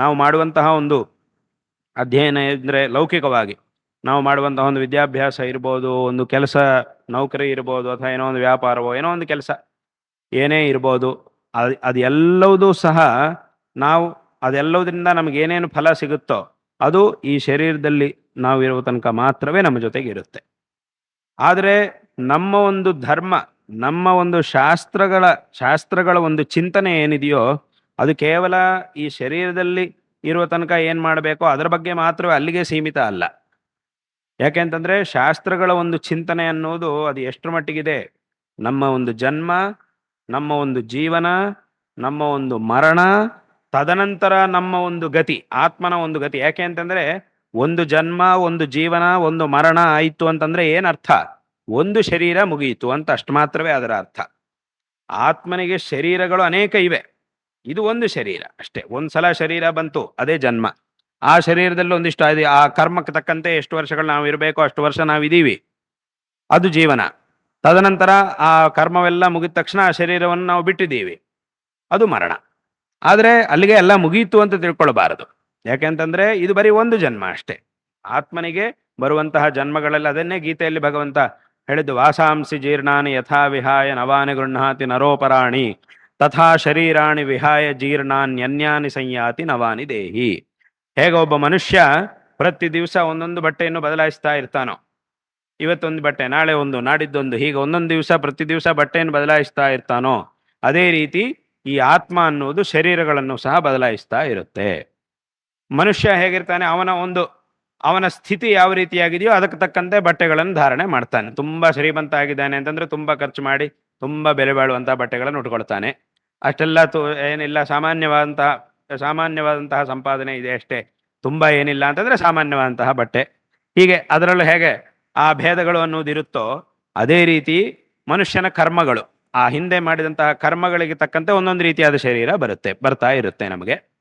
ನಾವು ಮಾಡುವಂತಹ ಒಂದು ಅಧ್ಯಯನ ಅಂದರೆ ಲೌಕಿಕವಾಗಿ ನಾವು ಮಾಡುವಂತಹ ಒಂದು ವಿದ್ಯಾಭ್ಯಾಸ ಇರ್ಬೋದು, ಒಂದು ಕೆಲಸ ನೌಕರಿ ಇರ್ಬೋದು, ಅಥವಾ ಏನೋ ಒಂದು ವ್ಯಾಪಾರವೋ, ಏನೋ ಒಂದು ಕೆಲಸ ಏನೇ ಇರ್ಬೋದು, ಅದು, ಅದೆಲ್ಲವುದೂ ಸಹ ನಾವು, ಅದೆಲ್ಲವುದರಿಂದ ನಮಗೆ ಏನೇನು ಫಲ ಸಿಗುತ್ತೋ ಅದು ಈ ಶರೀರದಲ್ಲಿ ನಾವು ಇರುವ ತನಕ ಮಾತ್ರವೇ ನಮ್ಮ ಜೊತೆಗೆ ಇರುತ್ತೆ. ಆದರೆ ನಮ್ಮ ಒಂದು ಧರ್ಮ, ನಮ್ಮ ಒಂದು ಶಾಸ್ತ್ರಗಳ ಶಾಸ್ತ್ರಗಳ ಒಂದು ಚಿಂತನೆ ಏನಿದೆಯೋ ಅದು ಕೇವಲ ಈ ಶರೀರದಲ್ಲಿ ಇರುವ ತನಕ ಏನು ಮಾಡಬೇಕೋ? ಅದರ ಬಗ್ಗೆ ಮಾತ್ರವೇ ಅಲ್ಲಿಗೆ ಸೀಮಿತ ಅಲ್ಲ. ಯಾಕೆಂತಂದ್ರೆ ಶಾಸ್ತ್ರಗಳ ಒಂದು ಚಿಂತನೆ ಅನ್ನೋದು ಅದು ಎಷ್ಟರ ಮಟ್ಟಿಗಿದೆ? ನಮ್ಮ ಒಂದು ಜನ್ಮ, ನಮ್ಮ ಒಂದು ಜೀವನ, ನಮ್ಮ ಒಂದು ಮರಣ, ತದನಂತರ ನಮ್ಮ ಒಂದು ಗತಿ, ಆತ್ಮನ ಒಂದು ಗತಿ. ಯಾಕೆ ಅಂತಂದ್ರೆ ಒಂದು ಜನ್ಮ, ಒಂದು ಜೀವನ, ಒಂದು ಮರಣ ಆಯಿತು ಅಂತಂದ್ರೆ ಏನರ್ಥ? ಒಂದು ಶರೀರ ಮುಗಿಯಿತು ಅಂತ ಅಷ್ಟು ಮಾತ್ರವೇ ಅದರ ಅರ್ಥ. ಆತ್ಮನಿಗೆ ಶರೀರಗಳು ಅನೇಕ ಇವೆ. ಇದು ಒಂದು ಶರೀರ ಅಷ್ಟೇ. ಒಂದ್ ಸಲ ಶರೀರ ಬಂತು, ಅದೇ ಜನ್ಮ. ಆ ಶರೀರದಲ್ಲಿ ಒಂದಿಷ್ಟು ಇದೆ ಆ ಕರ್ಮಕ್ಕೆ ತಕ್ಕಂತೆ ಎಷ್ಟು ವರ್ಷಗಳು ನಾವು ಇರಬೇಕೋ ಅಷ್ಟು ವರ್ಷ ನಾವಿದ್ದೀವಿ. ಅದು ಜೀವನ. ತದನಂತರ ಆ ಕರ್ಮವೆಲ್ಲ ಮುಗಿದ ತಕ್ಷಣ ಆ ಶರೀರವನ್ನು ನಾವು ಬಿಟ್ಟಿದ್ದೀವಿ. ಅದು ಮರಣ. ಆದರೆ ಅಲ್ಲಿಗೆ ಎಲ್ಲ ಮುಗೀತು ಅಂತ ತಿಳ್ಕೊಳ್ಬಾರದು. ಯಾಕೆಂತಂದ್ರೆ ಇದು ಬರೀ ಒಂದು ಜನ್ಮ ಅಷ್ಟೇ. ಆತ್ಮನಿಗೆ ಬರುವಂತಹ ಜನ್ಮಗಳಲ್ಲಿ ಅದನ್ನೇ ಗೀತೆಯಲ್ಲಿ ಭಗವಂತ ಹೇಳಿದ್ದು, ವಾಸಾಂಸಿ ಜೀರ್ಣಾನಿ ಯಥಾ ವಿಹಾಯ ನವಾನಿ ಗೃಹಾತಿ ನರೋಪರಾಣಿ ತಥಾ ಶರೀರಾಣಿ ವಿಹಾಯ ಜೀರ್ಣಾನ್ಯನ್ಯಾನಿ ಸಂಯಾತಿ ನವಾನಿ ದೇಹಿ. ಹೇಗೆ ಒಬ್ಬ ಮನುಷ್ಯ ಪ್ರತಿ ದಿವಸ ಒಂದೊಂದು ಬಟ್ಟೆಯನ್ನು ಬದಲಾಯಿಸ್ತಾ ಇರ್ತಾನೋ, ಇವತ್ತೊಂದು ಬಟ್ಟೆ, ನಾಳೆ ಒಂದು, ನಾಡಿದ್ದೊಂದು, ಹೀಗೆ ಒಂದೊಂದು ದಿವಸ ಪ್ರತಿ ದಿವಸ ಬಟ್ಟೆಯನ್ನು ಬದಲಾಯಿಸ್ತಾ ಇರ್ತಾನೋ, ಅದೇ ರೀತಿ ಈ ಆತ್ಮ ಅನ್ನುವುದು ಶರೀರಗಳನ್ನು ಸಹ ಬದಲಾಯಿಸ್ತಾ ಇರುತ್ತೆ. ಮನುಷ್ಯ ಹೇಗಿರ್ತಾನೆ, ಅವನ ಒಂದು, ಅವನ ಸ್ಥಿತಿ ಯಾವ ರೀತಿಯಾಗಿದೆಯೋ ಅದಕ್ಕೆ ತಕ್ಕಂತೆ ಬಟ್ಟೆಗಳನ್ನು ಧಾರಣೆ ಮಾಡ್ತಾನೆ. ತುಂಬಾ ಶ್ರೀಮಂತ ಆಗಿದ್ದಾನೆ ಅಂತಂದ್ರೆ ತುಂಬಾ ಖರ್ಚು ಮಾಡಿ ತುಂಬಾ ಬೆಲೆ ಬಾಳುವಂತಹ ಬಟ್ಟೆಗಳನ್ನು ಉಟ್ಕೊಳ್ತಾನೆ. ಅಷ್ಟೆಲ್ಲ ತು, ಏನಿಲ್ಲ ಸಾಮಾನ್ಯವಾದಂತಹ ಸಾಮಾನ್ಯವಾದಂತಹ ಸಂಪಾದನೆ ಇದೆ ಅಷ್ಟೇ. ತುಂಬಾ ಏನಿಲ್ಲ ಅಂತಂದ್ರೆ ಸಾಮಾನ್ಯವಾದಂತಹ ಬಟ್ಟೆ. ಹೀಗೆ ಅದರಲ್ಲೂ ಹೇಗೆ ಆ ಭೇದಗಳು ಅನ್ನೋದಿರುತ್ತೋ ಅದೇ ರೀತಿ ಮನುಷ್ಯನ ಕರ್ಮಗಳು. ಆ ಹಿಂದೆ ಮಾಡಿದಂತಹ ಕರ್ಮಗಳಿಗೆ ತಕ್ಕಂತೆ ಒಂದೊಂದು ರೀತಿಯಾದ ಶರೀರ ಬರುತ್ತೆ, ಬರ್ತಾ ಇರುತ್ತೆ ನಮಗೆ.